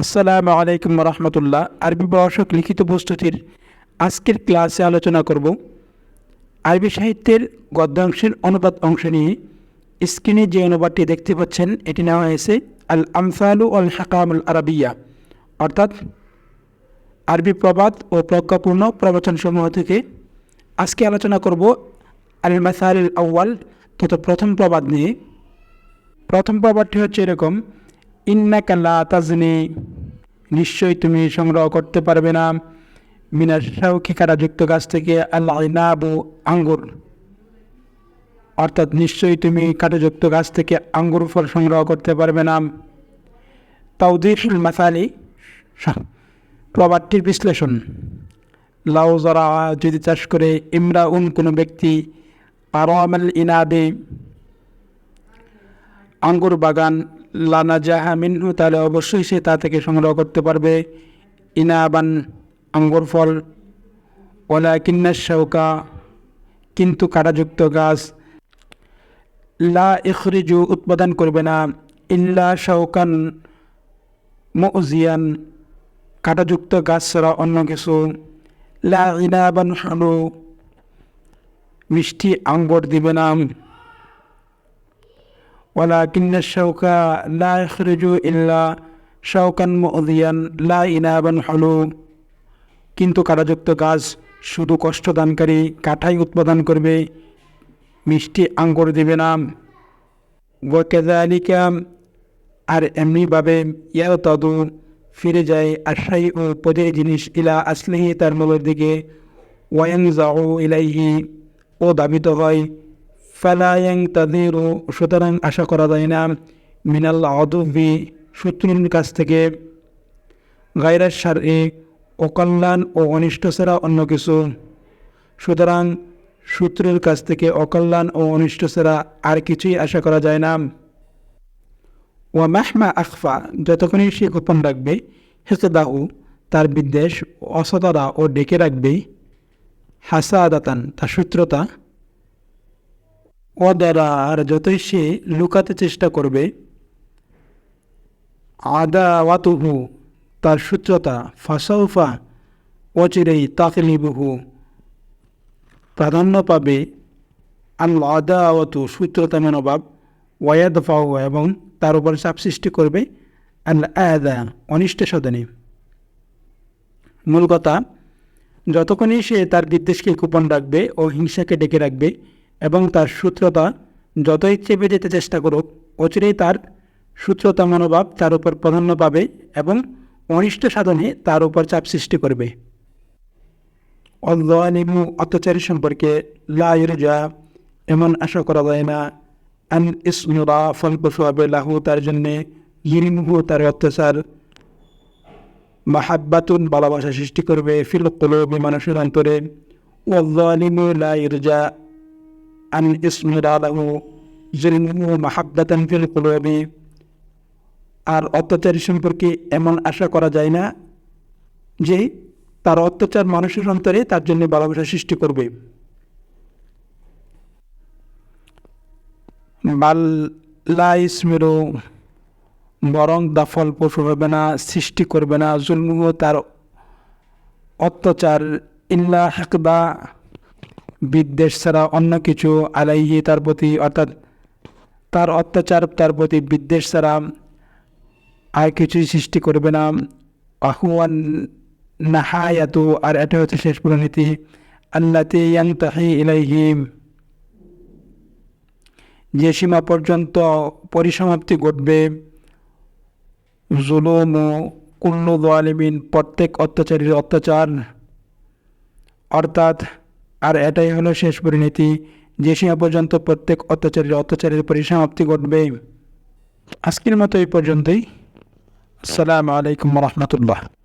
আসসালামু আলাইকুম রহমতুল্লাহ। আরবি প্রভাষক লিখিত প্রস্তুতির আজকের ক্লাসে আলোচনা করব আরবি সাহিত্যের গদ্যাংশের অনুবাদ অংশ নিয়ে। স্ক্রিনে যে অনুবাদটি দেখতে পাচ্ছেন, এটি নেওয়া হয়েছে আল আমসালু আল হাকামুল আরবিয়া। অর্থাৎ আরবি প্রবাদ ও প্রজ্ঞাপূর্ণ প্রবচনসমূহ থেকে আজকে আলোচনা করব আল মাসাল আউ্য়াল তথা প্রথম প্রবাদ নিয়ে। প্রথম প্রবাদটি হচ্ছে এরকম ইন্নাকাল্লা তাজনি, নিশ্চয়ই তুমি সংগ্রহ করতে পারবে না। মিনার শাউকি কারাযুক্ত গাছ থেকে আল্লাহ নাবু আঙ্গুর। অর্থাৎ নিশ্চয়ই তুমি কাটাযুক্ত গাছ থেকে আঙ্গুর ফল সংগ্রহ করতে পারবে না। তাউদিফুল মাসালি প্রবাদটির বিশ্লেষণ। লাউ জরা যদি চাষ করে ইমরা উন কোনো ব্যক্তি আরও আমাল ইনাদে আঙ্গুর বাগান লানা জাহা মিনহু, তাহলে অবশ্যই সে তা থেকে সংগ্রহ করতে পারবে। ইনাবান আঙ্গুর ফল। ওলা কিন্না শৌকা কিন্তু কাটাযুক্ত গাছ। লা ইখরিজু, উৎপাদন করবে না। ইল্লা শৌকান মজিয়ান কাটাযুক্ত গাছ ছাড়া অন্য কিছু। লা ইনাবান হালু, মিষ্টি আঙ্গুর দিবে না। ولكن الشوك لا يخرج إلا شوكا مؤذيا لا إنابا حلو কিন্তু কারাযুক্ত গাছ শুধু কষ্টদানকারী কাঠাই উৎপাদন করবে মিষ্টি আঙ্গুর দিবে না ওয়াকালিকা আর এমনিভাবে ইয়াও তদু ফিরে যায় আশাই ও পদের জিনিস ইলা আসলেহি তার মূলের দিকে ওয়াং যাও ইলাইহি ও দাবিত হয় ফালায়াং তাদেরও সুতরাং আশা করা যায় না। মিনাল অদবি শত্রুর কাছ থেকে। গায়রার সারে অকল্যাণ ও অনিষ্ট ছাড়া অন্য কিছু। সুতরাং শত্রুর কাছ থেকে অকল্যাণ ও অনিষ্ট ছাড়া আর কিছুই আশা করা যায় না। ও মাহমা আখফা যতক্ষণই সে গোপন রাখবে, হেসেদাহু, তার বিদ্বেষ অসততা ও ডেকে রাখবে। হাসা আদাতান তার সূত্রতা অদারা আর যতই সে লুকাতে চেষ্টা করবে আদা ওয়াতুহু তার সূত্রতা, ফাসাউফা অচিরেই তাকলিবহু প্রাধান্য পাবে। আল আদা ওয়াতু সূত্রতা মনোভাব ওয়াদ ফাউ এবং তার উপর চাপ সৃষ্টি করবে। আল আদা, অনিষ্ট সদনে মূল কথা, যতক্ষণই সে তার বিদ্বেষকে গোপন রাখবে ও হিংসাকে ডেকে রাখবে এবং তার সূত্রতা যতই চেপে যেতে চেষ্টা করুক, অচিরেই তার সূত্রতা মনোভাব তার উপর প্রাধান্য পাবে এবং অনিষ্ট সাধনে তার উপর চাপ সৃষ্টি করবে। অলিমু অত্যাচারী সম্পর্কে লাইরজা এমন আশা করা যায় না। আন ইসমুরা হবে লাহু তার জন্যে গিরিমুহু তার অত্যাচার। মাহাব্বাতুন ভালোবাসা সৃষ্টি করবে ফিলকলবি মানুষের অন্তরে। ওয়ালিমু লাইরজা আন ইসমুরা লাহু গিরিমুহু মাহাব্বাতান ফিল কলবি আর অত্যাচারী সম্পর্কে এমন আশা করা যায় না যে তার অত্যাচার মানুষের অন্তরে তার জন্য ভালোবাসা সৃষ্টি করবে। বরং দাফল পশু হবে না, সৃষ্টি করবে না। জুলমুহ তার অত্যাচার। ইল্লা হেকদা বিদ্বেষ ছাড়া অন্য কিছু আলাইহি তার প্রতি, অর্থাৎ তার অত্যাচার তার প্রতি বিদ্বেষ ছাড়া আর কিছুই সৃষ্টি করবে না। আহুয়ান নাহায়াতু, আর এটা হচ্ছে শেষ পরিণতি। আল্লাতে ইয়াং তাহি ইলাইহিম, যে সীমা পর্যন্ত পরিসমাপ্তি ঘটবে। জুলুম কুল্লু আলিমিন প্রত্যেক অত্যাচারীর অত্যাচার। অর্থাৎ আর এটাই হলো শেষ পরিণতি। যে সীমা পর্যন্ত প্রত্যেক অত্যাচারীর অত্যাচারের পরিসমাপ্তি ঘটবে। আজকের মতো এই পর্যন্তই। আসসালামু আলাইকুম রহমতুল্লাহ।